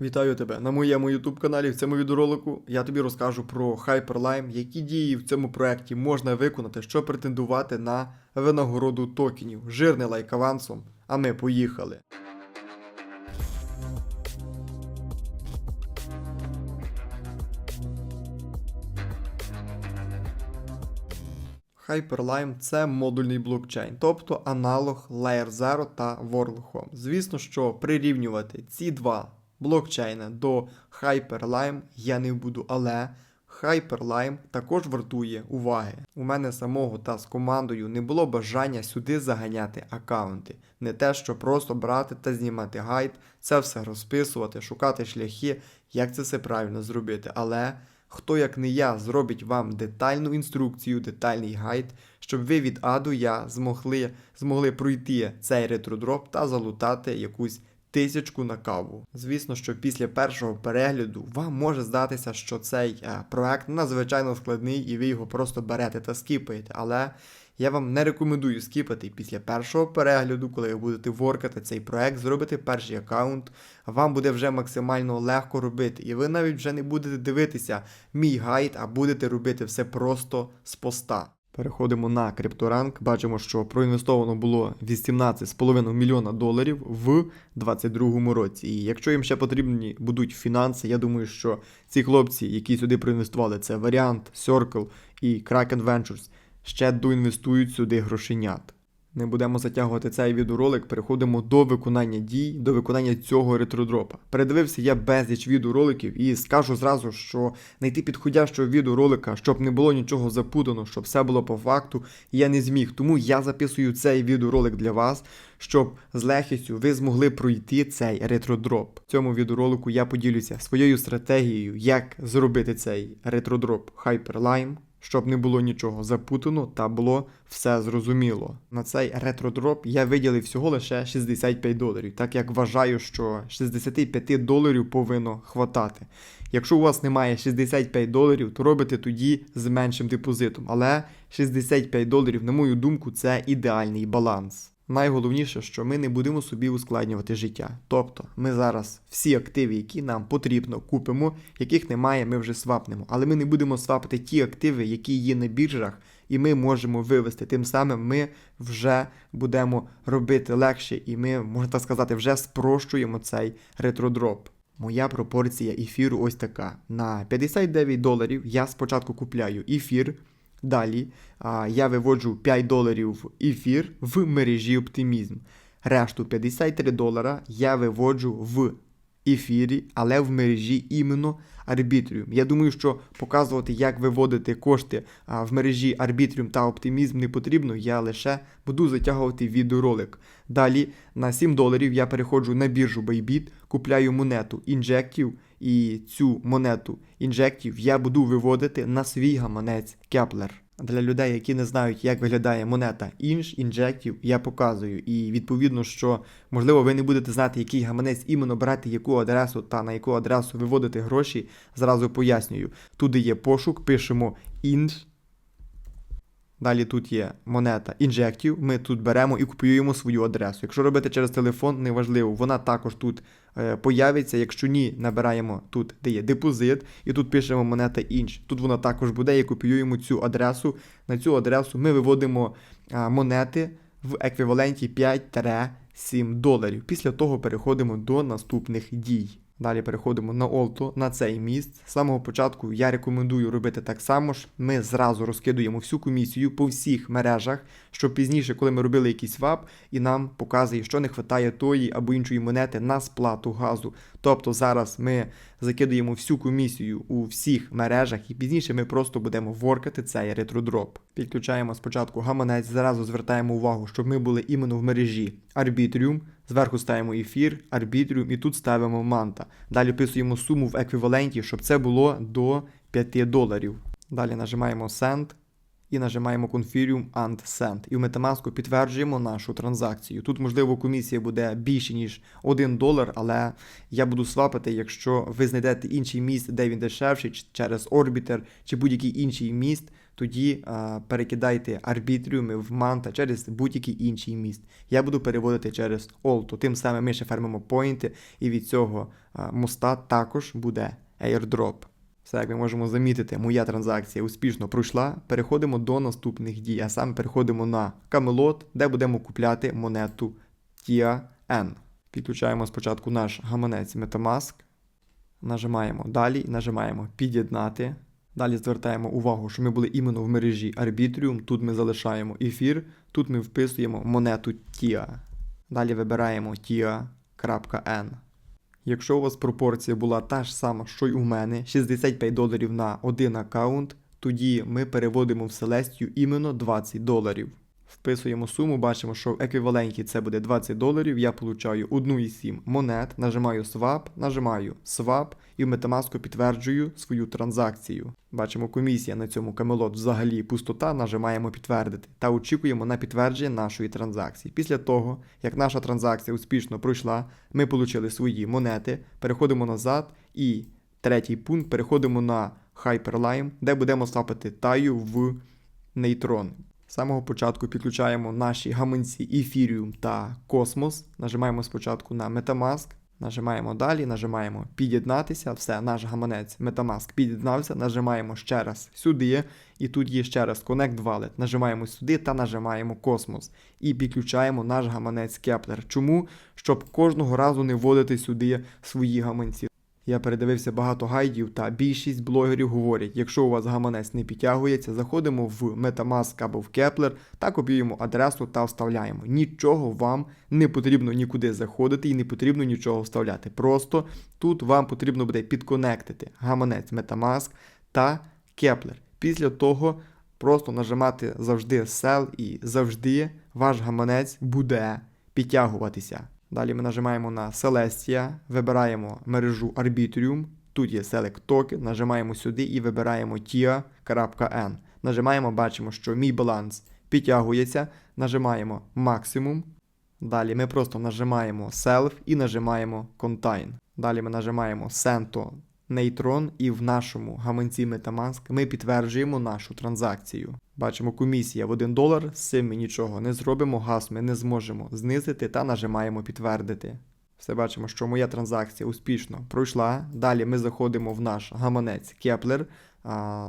Вітаю тебе на моєму YouTube каналі. В цьому відеоролику я тобі розкажу про Hyperlime, які дії в цьому проєкті можна виконати, щоб претендувати на винагороду токенів. Жирний лайк авансом. А ми поїхали. Hyperlime це модульний блокчейн, тобто аналог Layer 0 та WorldCom. Звісно, що прирівнювати ці два блокчейни до Hyperlime я не буду, але Hyperlime також вартує уваги. У мене самого та з командою не було бажання сюди заганяти аккаунти. Не те, що просто брати та знімати гайд, це все розписувати, шукати шляхи, як це все правильно зробити. Але хто як не я зробить вам детальну інструкцію, детальний гайд, щоб ви від А до Я змогли, змогли пройти цей ретродроп та залутати якусь тисячку на каву. Звісно, що після першого перегляду вам може здатися, що цей е, проект надзвичайно складний і ви його просто берете та скіпаєте. Але я вам не рекомендую скіпати після першого перегляду, коли ви будете воркати цей проект, зробити перший аккаунт. Вам буде вже максимально легко робити, і ви навіть вже не будете дивитися мій гайд, а будете робити все просто з поста. Переходимо на крипторанк. Бачимо, що проінвестовано було 18,5 мільйона доларів в 2022 році. І якщо їм ще потрібні будуть фінанси, я думаю, що ці хлопці, які сюди проінвестували, це Варіант, Circle і Kraken Ventures, ще доінвестують сюди грошенят. Не будемо затягувати цей відеоролик, переходимо до виконання дій, до виконання цього ретродропа. Передивився я безліч відеороликів і скажу зразу, що знайти підходящого відеоролика, щоб не було нічого запутано, щоб все було по факту, я не зміг. Тому я записую цей відеоролик для вас, щоб з легкістю ви змогли пройти цей ретродроп. В цьому відеоролику я поділюся своєю стратегією, як зробити цей ретродроп Hyperlime щоб не було нічого запутано та було все зрозуміло. На цей ретродроп я виділив всього лише 65 доларів, так як вважаю, що 65 доларів повинно хватати. Якщо у вас немає 65 доларів, то робите тоді з меншим депозитом. Але 65 доларів, на мою думку, це ідеальний баланс. Найголовніше, що ми не будемо собі ускладнювати життя. Тобто ми зараз всі активи, які нам потрібно, купимо, яких немає, ми вже свапнемо. Але ми не будемо свапити ті активи, які є на біржах, і ми можемо вивести. Тим самим ми вже будемо робити легше, і ми, можна так сказати, вже спрощуємо цей ретродроп. Моя пропорція ефіру ось така. На 59 доларів я спочатку купляю ефір. Далі я виводжу 5 доларів в ефір в мережі оптимізм. Решту 53 долара я виводжу в ефірі, але в мережі іменно Арбітріум. Я думаю, що показувати, як виводити кошти в мережі Арбітріум та оптимізм не потрібно. Я лише буду затягувати відеоролик. Далі на 7 доларів я переходжу на біржу Bybit, купляю монету інжектів. І цю монету інжектів я буду виводити на свій гаманець Кеплер. Для людей, які не знають, як виглядає монета інж, інжектів, я показую. І відповідно, що можливо ви не будете знати, який гаманець іменно брати, яку адресу та на яку адресу виводити гроші. Зразу пояснюю. Туди є пошук, пишемо інж. Далі тут є монета інжектів. Ми тут беремо і копіюємо свою адресу. Якщо робити через телефон, неважливо, вона також тут е, появиться. Якщо ні, набираємо тут, де є депозит, і тут пишемо монета інж. Тут вона також буде і копіюємо цю адресу. На цю адресу ми виводимо е, монети в еквіваленті 5-7 доларів. Після того переходимо до наступних дій. Далі переходимо на Олто, на цей міст. З самого початку я рекомендую робити так само ж. Ми зразу розкидуємо всю комісію по всіх мережах, щоб пізніше, коли ми робили якийсь вап, і нам показує, що не вистачає тої або іншої монети на сплату газу. Тобто зараз ми закидуємо всю комісію у всіх мережах, і пізніше ми просто будемо воркати цей ретродроп. Підключаємо спочатку гаманець, зразу звертаємо увагу, щоб ми були іменно в мережі Arbitrium. Зверху ставимо ефір, арбітріум і тут ставимо манта. Далі вписуємо суму в еквіваленті, щоб це було до 5 доларів. Далі нажимаємо Send і нажимаємо Confirm and Send. І в Metamask підтверджуємо нашу транзакцію. Тут, можливо, комісія буде більше, ніж 1 долар, але я буду свапити, якщо ви знайдете інший міст, де він дешевший, через Orbiter чи будь-який інший міст, тоді а, перекидайте арбітріуми в манта через будь-який інший міст. Я буду переводити через Олту. Тим самим ми ще фермимо поінти, і від цього а, моста також буде airdrop. Все, як ми можемо замітити, моя транзакція успішно пройшла. Переходимо до наступних дій, а саме переходимо на Камелот, де будемо купляти монету TIA-N. Підключаємо спочатку наш гаманець Metamask, нажимаємо далі, нажимаємо під'єднати. Далі звертаємо увагу, що ми були іменно в мережі Arbitrium. Тут ми залишаємо ефір, тут ми вписуємо монету TIA. Далі вибираємо TIA.N. Якщо у вас пропорція була та ж сама, що й у мене, 65 доларів на один аккаунт, тоді ми переводимо в Селестію іменно 20 доларів. Вписуємо суму, бачимо, що в еквіваленті це буде 20 доларів. Я получаю 1,7 монет, нажимаю Swap, нажимаю Swap і в Metamask підтверджую свою транзакцію. Бачимо, комісія на цьому камелот взагалі пустота, нажимаємо підтвердити та очікуємо на підтвердження нашої транзакції. Після того, як наша транзакція успішно пройшла, ми отримали свої монети, переходимо назад і третій пункт переходимо на Hyperlime, де будемо свапити таю в нейтрон. З самого початку підключаємо наші гаманці Ethereum та Cosmos. Нажимаємо спочатку на Metamask, нажимаємо далі, нажимаємо під'єднатися. Все, наш гаманець Metamask під'єднався, нажимаємо ще раз сюди. І тут є ще раз Connect Wallet. Нажимаємо сюди та нажимаємо Cosmos. І підключаємо наш гаманець Kepler. Чому? Щоб кожного разу не вводити сюди свої гаманці. Я передивився багато гайдів, та більшість блогерів говорять, якщо у вас гаманець не підтягується, заходимо в Metamask або в Kepler та копіюємо адресу та вставляємо. Нічого вам не потрібно нікуди заходити і не потрібно нічого вставляти. Просто тут вам потрібно буде підконектити гаманець Metamask та Kepler. Після того просто нажимати завжди Sell і завжди ваш гаманець буде підтягуватися. Далі ми нажимаємо на Celestia, вибираємо мережу Arbitrium, тут є Select Token, нажимаємо сюди і вибираємо TIA.N. Нажимаємо, бачимо, що мій баланс підтягується, нажимаємо максимум. Далі ми просто нажимаємо Self і нажимаємо Contain. Далі ми нажимаємо Sento Neutron і в нашому гаманці Metamask ми підтверджуємо нашу транзакцію. Бачимо комісія в 1 долар, з цим ми нічого не зробимо, газ ми не зможемо знизити та нажимаємо підтвердити. Все бачимо, що моя транзакція успішно пройшла. Далі ми заходимо в наш гаманець Kepler.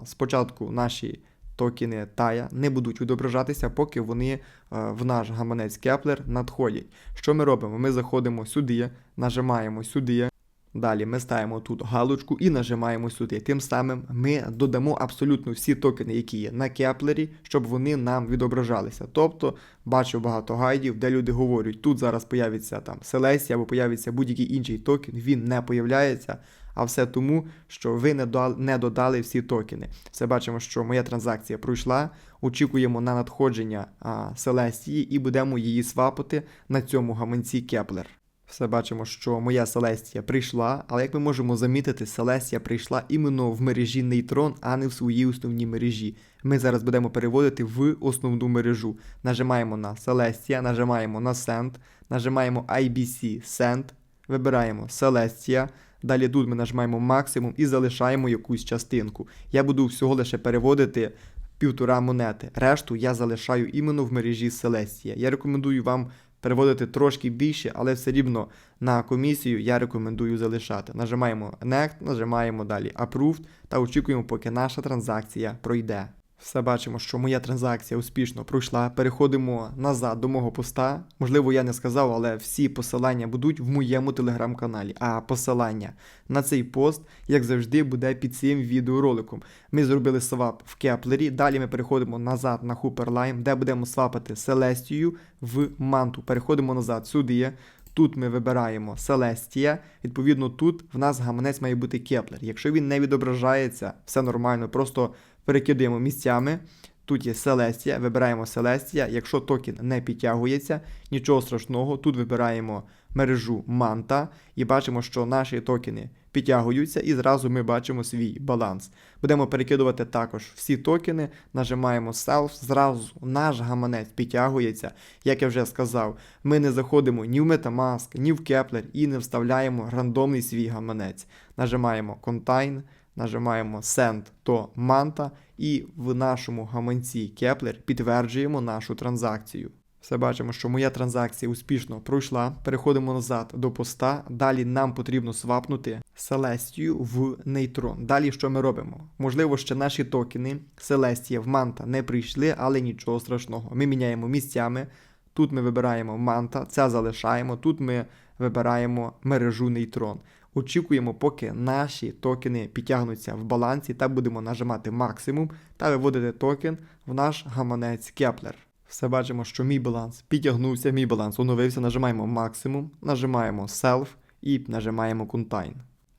Спочатку наші токени Тая не будуть відображатися, поки вони е, в наш гаманець Kepler надходять. Що ми робимо? Ми заходимо сюди, нажимаємо сюди. Далі ми ставимо тут галочку і нажимаємо сюди. Тим самим ми додамо абсолютно всі токени, які є на кеплері, щоб вони нам відображалися. Тобто бачу багато гайдів, де люди говорять, тут зараз появиться там Селесія або появиться будь-який інший токен, він не появляється. А все тому, що ви не додали, не додали всі токени. Все бачимо, що моя транзакція пройшла. Очікуємо на надходження а, Селестії і будемо її свапати на цьому гаманці Кеплер. Все бачимо, що моя Селестія прийшла, але як ми можемо замітити, Селестія прийшла іменно в мережі Нейтрон, а не в своїй основній мережі. Ми зараз будемо переводити в основну мережу. Нажимаємо на Celestia, нажимаємо на Send, нажимаємо IBC Send, вибираємо Celestia. Далі тут ми нажимаємо максимум і залишаємо якусь частинку. Я буду всього лише переводити півтора монети. Решту я залишаю іменно в мережі Celestia. Я рекомендую вам переводити трошки більше, але все рівно на комісію я рекомендую залишати. Нажимаємо Next, нажимаємо далі Approved та очікуємо, поки наша транзакція пройде. Все бачимо, що моя транзакція успішно пройшла. Переходимо назад до мого поста. Можливо, я не сказав, але всі посилання будуть в моєму телеграм-каналі. А посилання на цей пост, як завжди, буде під цим відеороликом. Ми зробили свап в Кеплері. Далі ми переходимо назад на Hooperline, де будемо свапати Селестію в манту. Переходимо назад сюди. Тут ми вибираємо Celestia, відповідно, тут в нас гаманець має бути Kepler. Якщо він не відображається, все нормально, просто перекидаємо місцями. Тут є Celestia, вибираємо Celestia. Якщо токен не підтягується, нічого страшного. Тут вибираємо мережу Manta і бачимо, що наші токени підтягуються, і зразу ми бачимо свій баланс. Будемо перекидувати також всі токени, нажимаємо Self, зразу наш гаманець підтягується. Як я вже сказав, ми не заходимо ні в Metamask, ні в Kepler і не вставляємо рандомний свій гаманець. Нажимаємо Contain. Нажимаємо Send до Manta і в нашому гаманці Kepler підтверджуємо нашу транзакцію. Все бачимо, що моя транзакція успішно пройшла. Переходимо назад до поста. Далі нам потрібно свапнути Celestia в Neutron. Далі що ми робимо? Можливо, ще наші токени Celestia в Manta не прийшли, але нічого страшного. Ми міняємо місцями. Тут ми вибираємо Manta, це залишаємо. Тут ми вибираємо мережу Neutron. Очікуємо, поки наші токени підтягнуться в балансі та будемо нажимати максимум та виводити токен в наш гаманець Kepler. Все бачимо, що мій баланс підтягнувся, мій баланс оновився, нажимаємо максимум, нажимаємо Self і нажимаємо Contain.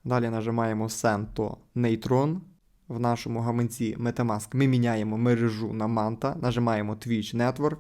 Далі нажимаємо Send to Neutron. В нашому гаманці Metamask ми міняємо мережу на Manta, нажимаємо Twitch Network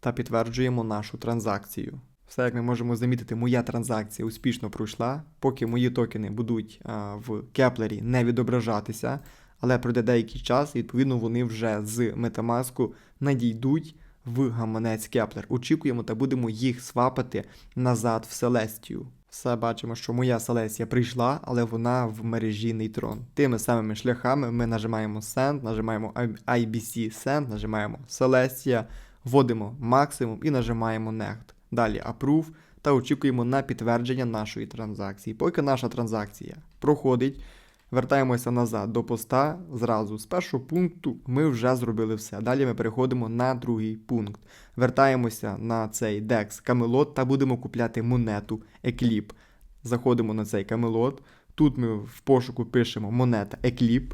та підтверджуємо нашу транзакцію. Все, як ми можемо замітити, моя транзакція успішно пройшла, поки мої токени будуть а, в Кеплері не відображатися, але пройде деякий час, і відповідно вони вже з Metamask надійдуть в гаманець Кеплер. Очікуємо та будемо їх свапати назад в Селестію. Все бачимо, що моя Селестія прийшла, але вона в мережі Neutron. Тими самими шляхами ми нажимаємо Send, нажимаємо IBC Send, нажимаємо Celestia, вводимо максимум і нажимаємо Next. Далі Approve та очікуємо на підтвердження нашої транзакції. Поки наша транзакція проходить, вертаємося назад до поста. Зразу з першого пункту ми вже зробили все. Далі ми переходимо на другий пункт. Вертаємося на цей DEX Camelot та будемо купляти монету Eclip. Заходимо на цей Camelot. Тут ми в пошуку пишемо монета Eclip.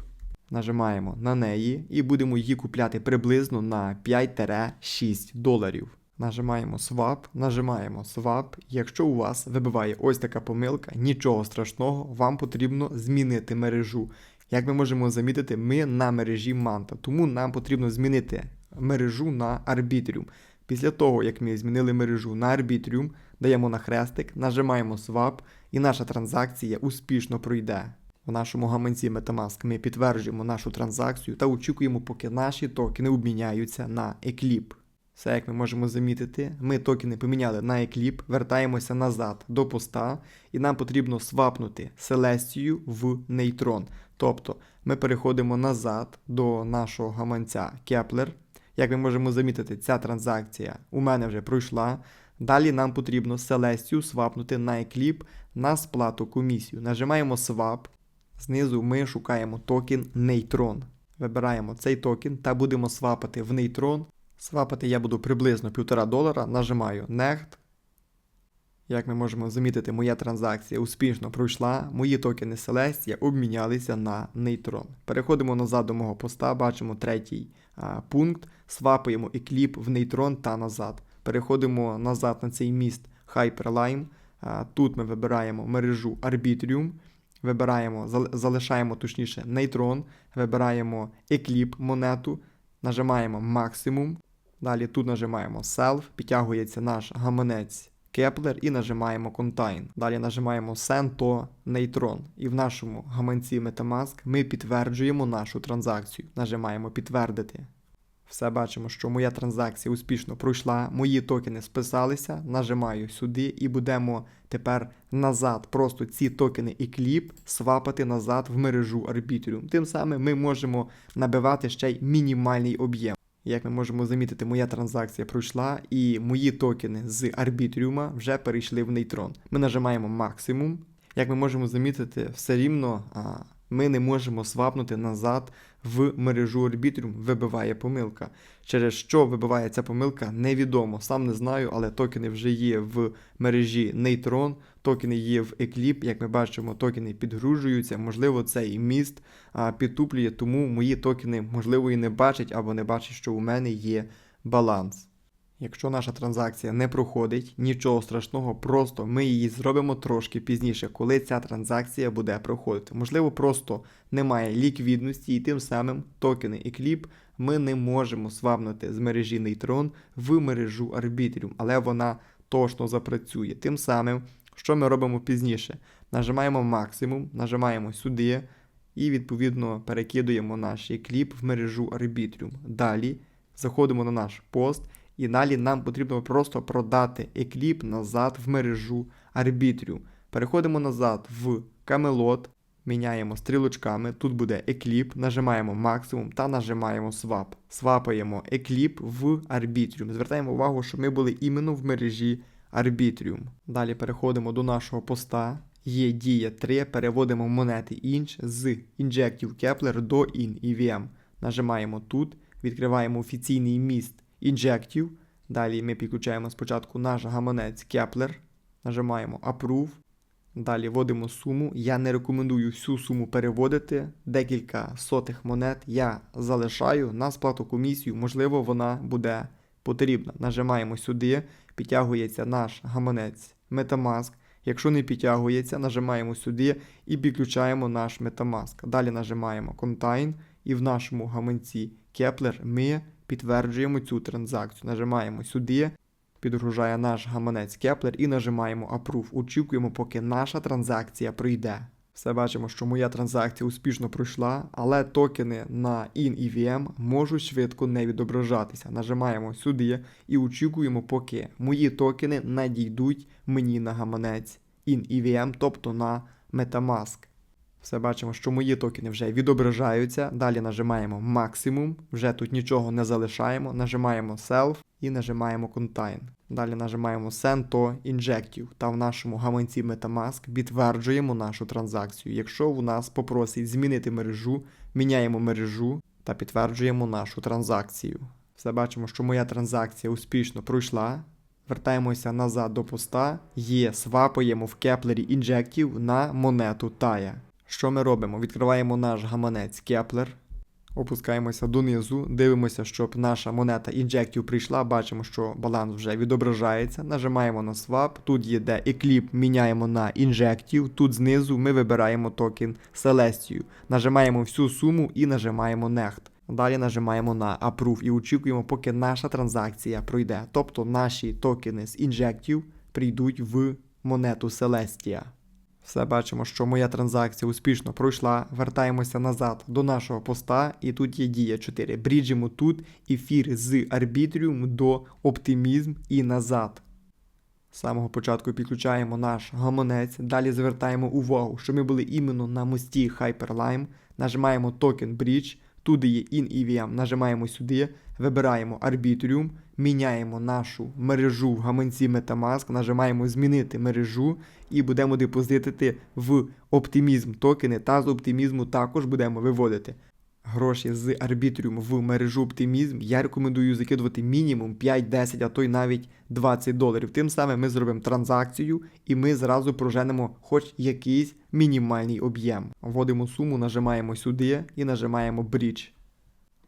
Нажимаємо на неї і будемо її купляти приблизно на 5-6 доларів. Нажимаємо Swap, нажимаємо Swap. Якщо у вас вибиває ось така помилка, нічого страшного, вам потрібно змінити мережу. Як ми можемо замітити, ми на мережі Manta, тому нам потрібно змінити мережу на Arbitrium. Після того, як ми змінили мережу на Arbitrium, даємо на хрестик, нажимаємо Swap і наша транзакція успішно пройде. В нашому гаманці Metamask ми підтверджуємо нашу транзакцію та очікуємо, поки наші токени обміняються на Eclip. Все, як ми можемо замітити, ми токени поміняли на Eclip, вертаємося назад до поста, і нам потрібно свапнути Celestію в Neutron. Тобто ми переходимо назад до нашого гаманця Kepler. Як ми можемо замітити, ця транзакція у мене вже пройшла. Далі нам потрібно Celestію свапнути на Eclip на сплату комісію. Нажимаємо Swap. Знизу ми шукаємо токен Neutron. Вибираємо цей токен та будемо свапати в Neutron. Свапати я буду приблизно 1,5 долара. Нажимаю Next. Як ми можемо замітити, моя транзакція успішно пройшла. Мої токени Celestia обмінялися на Neutron. Переходимо назад до мого поста, бачимо третій а, пункт. Свапаємо Eclip в Neutron та назад. Переходимо назад на цей міст Hyperlime. А, тут ми вибираємо мережу Arbitrium. Вибираємо, залишаємо точніше Neutron, вибираємо Eclip монету, нажимаємо максимум. Далі тут нажимаємо Self, підтягується наш гаманець Kepler і нажимаємо Contain. Далі нажимаємо Send to Neutron. І в нашому гаманці Metamask ми підтверджуємо нашу транзакцію. Нажимаємо підтвердити. Все бачимо, що моя транзакція успішно пройшла, мої токени списалися, нажимаю сюди і будемо тепер назад просто ці токени і кліп свапати назад в мережу Arbitrium. Тим самим ми можемо набивати ще й мінімальний об'єм. Як ми можемо замітити, моя транзакція пройшла, і мої токени з Arbitrium вже перейшли в Neutron. Ми нажимаємо максимум. Як ми можемо замітити, все рівно ми не можемо свапнути назад в мережу Arbitrium, вибиває помилка. Через що вибиває ця помилка, невідомо. Сам не знаю, але токени вже є в мережі Neutron, токени є в Eclip. Як ми бачимо, токени підгружуються. Можливо, цей міст а, підтуплює, тому мої токени, можливо, і не бачать або не бачать, що у мене є баланс. Якщо наша транзакція не проходить, нічого страшного, просто ми її зробимо трошки пізніше, коли ця транзакція буде проходити. Можливо, просто немає ліквідності, і тим самим токени Eclip ми не можемо свапнути з мережі Neutron в мережу Arbitrium, але вона точно запрацює. Тим самим, що ми робимо пізніше? Нажимаємо максимум, нажимаємо сюди і відповідно перекидуємо наш Eclip в мережу Arbitrium. Далі заходимо на наш пост. І далі нам потрібно просто продати Eclip назад в мережу Arbitrium. Переходимо назад в Camelot, Міняємо стрілочками. Тут буде екліп, нажимаємо максимум та нажимаємо свап. Свапаємо екліп в Arbitrium. Звертаємо увагу, що ми були іменно в мережі Arbitrium. Далі переходимо до нашого поста. Є дія 3, переводимо монети інч з Injective Kepler до IN EVM. Нажимаємо тут, відкриваємо офіційний міст Injective. Далі ми підключаємо спочатку наш гаманець Kepler, нажимаємо Approve. Далі вводимо суму. Я не рекомендую всю суму переводити. Декілька сотих монет я залишаю на сплату комісію. Можливо, вона буде потрібна. Нажимаємо сюди, підтягується наш гаманець Metamask. Якщо не підтягується, нажимаємо сюди і підключаємо наш Metamask. Далі нажимаємо Contain і в нашому гаманці Kepler ми підтверджуємо цю транзакцію. Нажимаємо сюди, підгружає наш гаманець Kepler і нажимаємо Approve. Очікуємо, поки наша транзакція пройде. Все бачимо, що моя транзакція успішно пройшла, але токени на InEVM можуть швидко не відображатися. Нажимаємо сюди і очікуємо, поки мої токени надійдуть мені на гаманець InEVM, тобто на Metamask. Все бачимо, що мої токени вже відображаються. Далі нажимаємо максимум, вже тут нічого не залишаємо. Нажимаємо Self і нажимаємо Contain. Далі нажимаємо Send to Injective та в нашому гаманці Metamask підтверджуємо нашу транзакцію. Якщо у нас попросить змінити мережу, міняємо мережу та підтверджуємо нашу транзакцію. Все бачимо, що моя транзакція успішно пройшла. Вертаємося назад до поста, є, свапаємо в Kepler Injective на монету Тая. Що ми робимо? Відкриваємо наш гаманець Kepler, опускаємося донизу, дивимося, щоб наша монета Injective прийшла, бачимо, що баланс вже відображається. Нажимаємо на Swap, тут є де Eclip, міняємо на Injective, тут знизу ми вибираємо токен Celestia. Нажимаємо всю суму і нажимаємо Next. Далі нажимаємо на Approve і очікуємо, поки наша транзакція пройде. Тобто наші токени з Injective прийдуть в монету Celestia. Все бачимо, що моя транзакція успішно пройшла. Вертаємося назад до нашого поста, і тут є дія 4. Бріджимо тут ефір з Arbitrium до Optimism і назад. З самого початку підключаємо наш гаманець, далі звертаємо увагу, що ми були іменно на мості Hyperlime, нажимаємо токен Bridge, туди є InEVM, нажимаємо сюди, вибираємо Arbitrium, міняємо нашу мережу в гаманці Metamask, нажимаємо змінити мережу і будемо депозитити в Optimism токени та з Optimism також будемо виводити. Гроші з Arbitrium в мережу Optimism я рекомендую закидувати мінімум 5, 10, а то й навіть 20 доларів. Тим самим ми зробимо транзакцію і ми зразу проженемо хоч якийсь мінімальний об'єм. Вводимо суму, нажимаємо сюди і нажимаємо Bridge.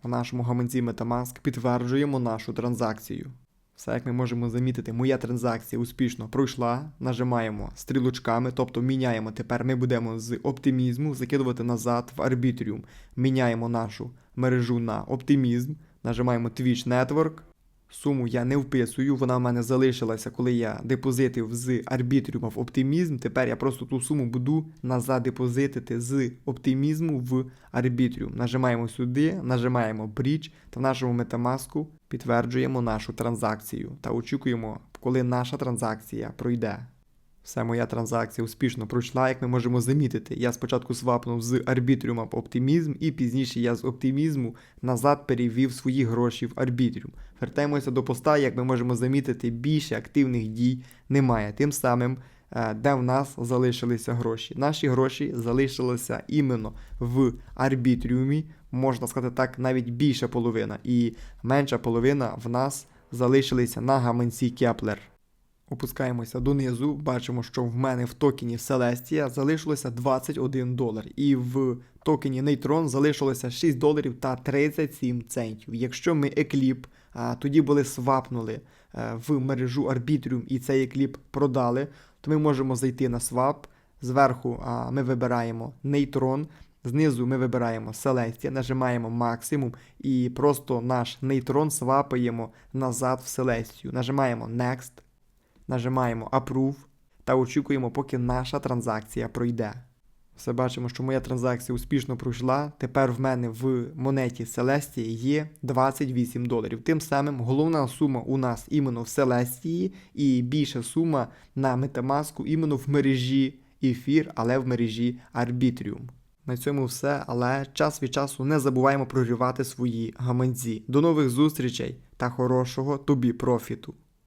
В нашому гаманці Metamask підтверджуємо нашу транзакцію. Все, як ми можемо замітити, моя транзакція успішно пройшла. Нажимаємо стрілочками, тобто міняємо. Тепер ми будемо з оптимізму закидувати назад в Arbitrium. Міняємо нашу мережу на оптимізм. Нажимаємо Twitch Network. Суму я не вписую, вона в мене залишилася, коли я депозитив з Arbitrium в оптимізм. Тепер я просто ту суму буду назад депозитити з оптимізму в Arbitrium. Нажимаємо сюди, нажимаємо Bridge та в нашому Metamask підтверджуємо нашу транзакцію та очікуємо, коли наша транзакція пройде. Все, моя транзакція успішно пройшла, як ми можемо замітити. Я спочатку свапнув з Arbitrium в Optimism, і пізніше я з оптимізму назад перевів свої гроші в Arbitrium. Вертаємося до поста, як ми можемо замітити, більше активних дій немає. Тим самим, е, де в нас залишилися гроші. Наші гроші залишилися іменно в Arbitrium, можна сказати так, навіть більша половина, і менша половина в нас залишилися на гаманці Kepler. Опускаємося донизу, бачимо, що в мене в токені Celestia залишилося 21 долар, і в токені Neutron залишилося 6 доларів та 37 центів. Якщо ми екліп тоді були свапнули в мережу Arbitrium і цей екліп продали, то ми можемо зайти на свап. Зверху ми вибираємо Neutron, знизу ми вибираємо Celestia, нажимаємо максимум і просто наш Neutron свапаємо назад в Celestia. Нажимаємо Next. Нажимаємо Approve та очікуємо, поки наша транзакція пройде. Все бачимо, що моя транзакція успішно пройшла. Тепер в мене в монеті Celestia є 28 доларів. Тим самим головна сума у нас іменно в Celestia і більша сума на Metamask іменно в мережі ефір, але в мережі Arbitrium. На цьому все, але час від часу не забуваємо прогрівати свої гаманці. До нових зустрічей та хорошого тобі профіту!